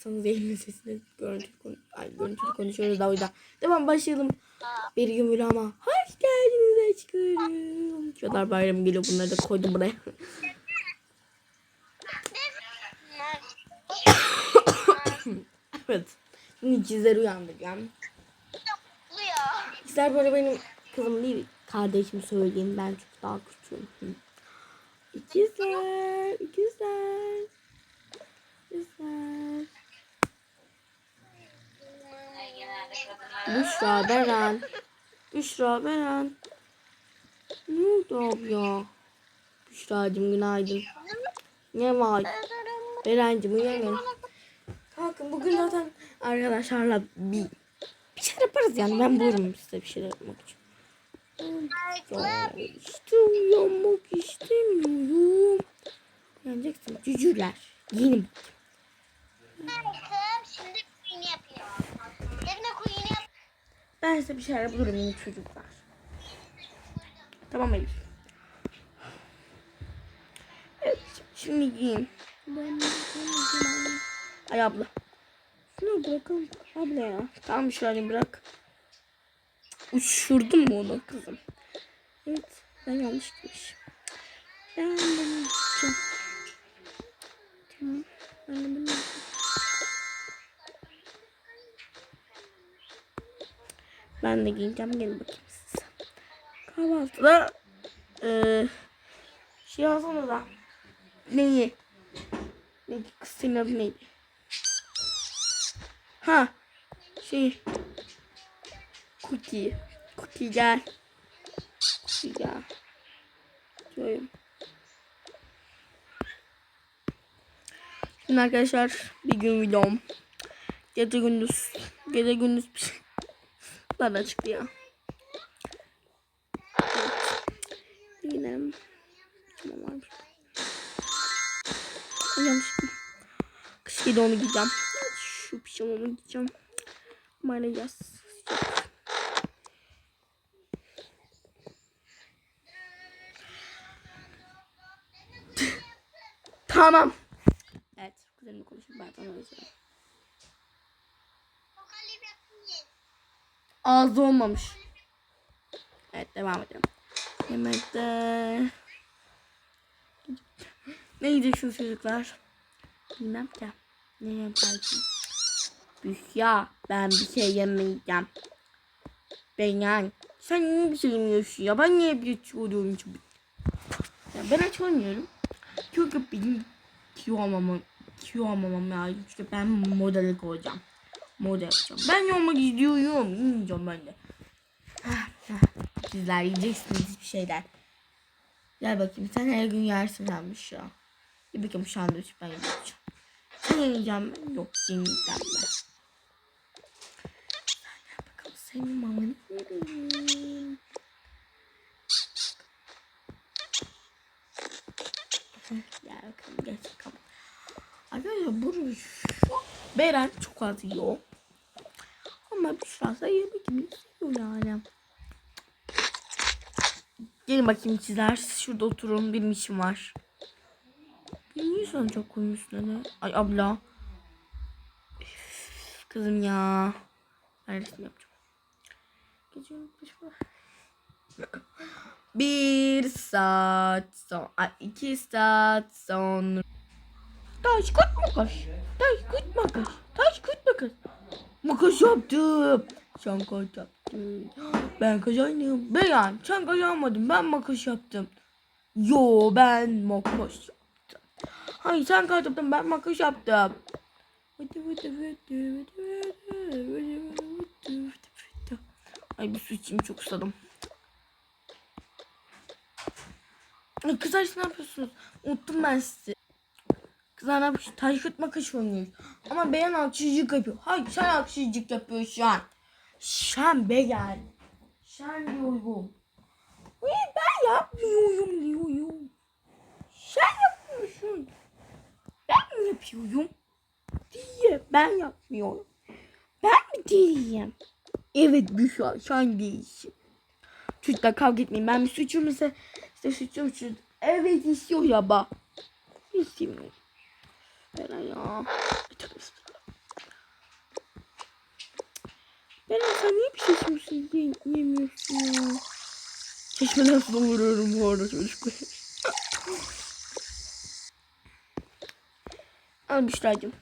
kıssanız yayının sesini görüntülü, konu Ay, konuşuyoruz da o yüzden. Devam başlayalım. Bir gün böyle ama hoş geldiniz aşkım. Şuralar bayramı geliyor bunları da koydum buraya. evet. Şimdi ikizleri uyandıracağım. İster böyle benim kızım değil kardeşim söyleyeyim ben çok daha küçüğüm. İkizler, ikizler. İkizler. Büşra, Beren. Büşra, Beren. Ne oldu abi ya? Büşra'cığım günaydın. Ne var? Berencim uyanın. Kalkın bugün zaten arkadaşlarla bir bir şey yaparız yani ben bulurum size bir şeyler yapmak için. İşte uyanmak istemiyorum. Uyanacaksın cücüler. Yiyin. Bakın Ben size bir şeyler bulurum yeni çocuklar. Tamam Elif. Evet şimdi giyin. Ay abla. Şunu bırakalım abla ya. Tamam şöyle bırak. Uçurdun mu onu kızım? Evet ben yanlış gitmişim. Ben bunu yapacağım. Tamam. Ben bunu yapacağım. Ben de giyeceğim. Gelin bakayım size. Kahvaltıda eee şey alsana da. Neyi? Neydi? Kız senin adı neydi? Ha. Şey. Cookie. Cookie gel. Cookie gel. Şöyle. Şimdi arkadaşlar bir gün videom. Gece gündüz. Gece gündüz bir şey. Bana çıktı ya. Evet. Yine. Tamam Yanlışlıkla. Kış giydi onu giyeceğim. Şu pijamamı giyeceğim. Bana yaz. tamam. Evet. Kuzenimle konuşup ben sana Ağzı olmamış. Evet devam edelim. Yemekte... Ne yiyeceksiniz çocuklar? Bilmem ki. Ne yaparsın? Bühya ben bir şey yemeyeceğim. Ben yani. Sen niye bir şey yemiyorsun ya? Ben niye bir şey oluyorum? Ya ben aç olmuyorum. Çünkü benim kilo almamam, kilo almamam lazım. Çünkü ben model koyacağım. Model yapacağım. Ben yoluma gidiyorum. Yiyeceğim ben de. Sizler yiyeceksiniz bir şeyler. Gel bakayım sen her gün yersin henmiş ya. Bir bakayım sandviç ben yiyeceğim. Sen yiyeceğim. Yok yemeyeceğim ben. Bakalım senin mamanı vereyim. Gel bakalım geç bakalım. Arkadaşlar bu şu Beren az yiyor. Ama bir şansa yemek gibi istiyor yani. Gelin bakayım sizler. Şurada oturun. Benim işim var. Niye sen çok koymuşsun öyle? Ay abla. Üf, kızım ya. Ben resim yapacağım. Gece. Bir saat ay, iki saat sonra. Taş kut makas. Taş kut makas. Taş kut makas. Makas yaptım. Sen kaç yaptın? Ben kazandım. Ben sen kazanmadın. Ben makas yaptım. Yo ben makas yaptım. Hayır sen kaç yaptın ben makas yaptım. Ay bir su içeyim çok susadım. Kızlar ne yapıyorsunuz? Unuttum ben sizi. Kızlar ne yapıyorsunuz? Taş kut makas oynuyoruz. Ama beyan haksızlık yapıyor. Hayır sen haksızlık yapıyorsun şu an. Sen beyan. Sen diyorum. Hayır ben yapmıyorum diyorum. Sen yapmıyorsun. Ben mi yapıyorum? Diye ben yapmıyorum. Ben mi değilim? Evet Büşra sen değilsin. Çocuklar kavga etmeyin. Ben bir suçum ise işte suçum şu. Evet istiyor ya bak. İstemiyorum. Beren ya. Beren sen niye bir şey içmiyorsun? Ye, yemiyorsun ya. Çeşmeden sudan vuruyorum bu arada çocuklar. Al Büşra'cığım.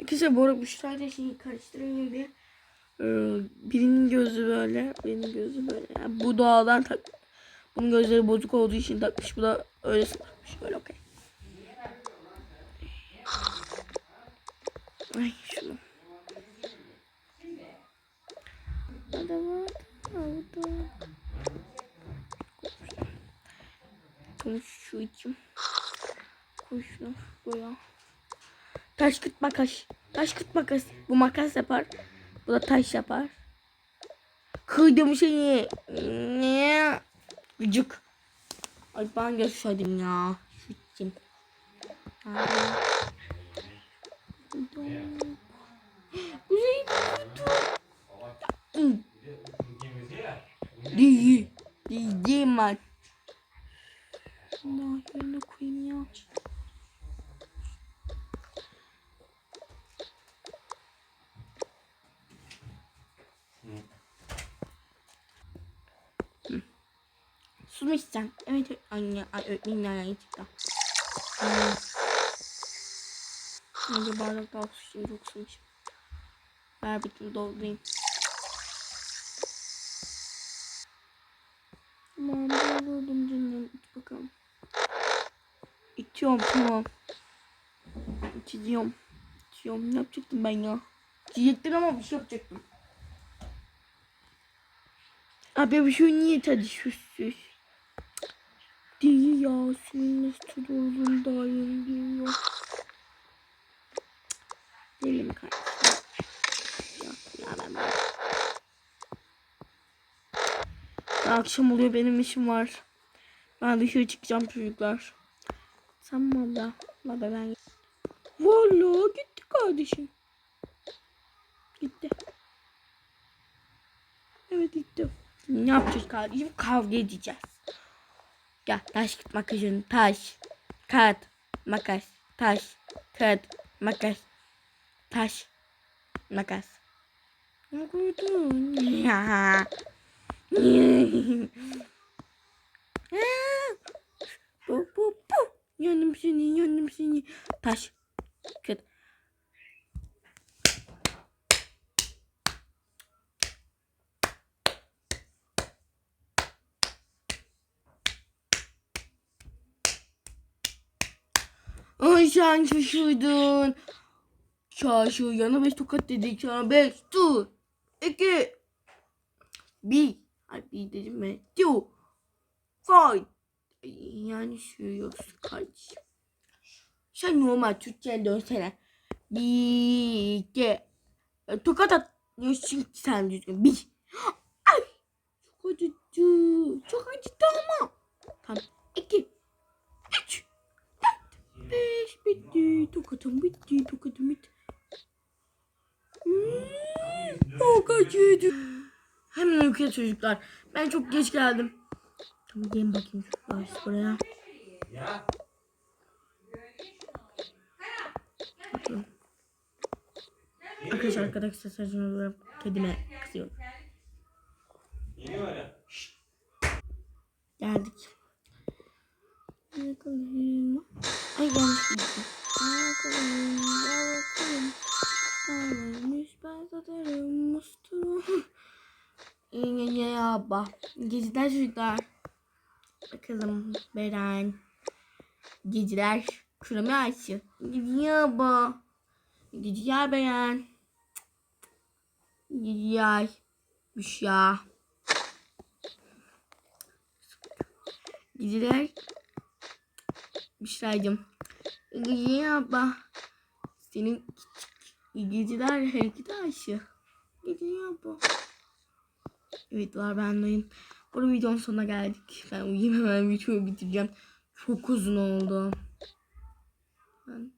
Arkadaşlar bu arada Büşra'yla şeyi karıştırayım diye. Ee, birinin gözü böyle, birinin gözü böyle. Yani bu dağdan tak. Bunun gözleri bozuk olduğu için takmış. Bu da öyle takmış. Böyle okey. Ay şunu. Adama orada. Koy şunu buraya. Taş kıt makas. Taş kıt makas. Bu makas yapar. Bu da taş yapar. Kıydım seni. Ne? Gıcık. Ay ben gösterdim ya. Şu içim. Hadi. Güzel bir Değil. Değil değil ben. Daha yerine koyayım ya. Hı. Su mu içeceksin? Evet anne. Ay öğretmenin nereden çıktı? Hmm. Önce bardak daha için çok sumışım. Ver bütün doldurayım. Tamam doldurdum canım. İç bakalım. İçiyorum tamam. İçiyorum. İçiyorum. Ne yapacaktım ben ya? İçecektim ama bir şey yapacaktım. Abi bir şey niye tadı süssüz? Değil ya. Nasıl tadı olduğunu daha yeni biliyor. Değilim kardeşim. Yok ya ben böyle. Akşam oluyor benim işim var. Ben dışarı çıkacağım çocuklar. Tamam abla. Baba ben Valla gitti kardeşim. Gitti. Evet gitti. Ne yapacağız kardeşim? Kavga edeceğiz. Gel taş makasın. Taş. Kağıt. Makas. Taş. Kağıt. Makas. Taş. Makas. Ya. bu bu bu. Yanım seni, yanım seni. Taş. Kıt. Ay sen şaşırdın. Şaşır yana beş tokat dedik sana beş dur. İki. Bir. Ay bir dedim? Two. Five. Ay, Yani sürüyorsun kardeşim. Sen normal Türkçe'ye dönsene. Bir, iki. E, Tokat atıyorsun sen düzgün. Bir. Ay. Çok acıdı. Çok acıdı ama. Tamam. İki. Üç. Dört. Beş. Bitti. Tokatım bitti. Tokatım bitti. Hmm, çok acıdı. Hemen uykuya çocuklar. Ben çok geç geldim. Tamam gelin bakayım çocuklar buraya. Bakın. Arkadaşlar arkadaşlar saçma olarak kedime kızıyorum. Geldik. Yakalım. Ay yanlış gittim. Yakalım. Yakalım. Yakalım. İyi geceler çocuklar. Bakalım Beren. Geceler ayısı. Geceler abla. Geceler Beren. Geceler. Büşra. Geceler. Büşra'cığım. Abla. Senin geceler hareketi ayısı. Geceler abla. Var ben oyun. Bu videonun sonuna geldik. Ben uyuyayım hemen videoyu bitireceğim. Çok uzun oldu. Ben...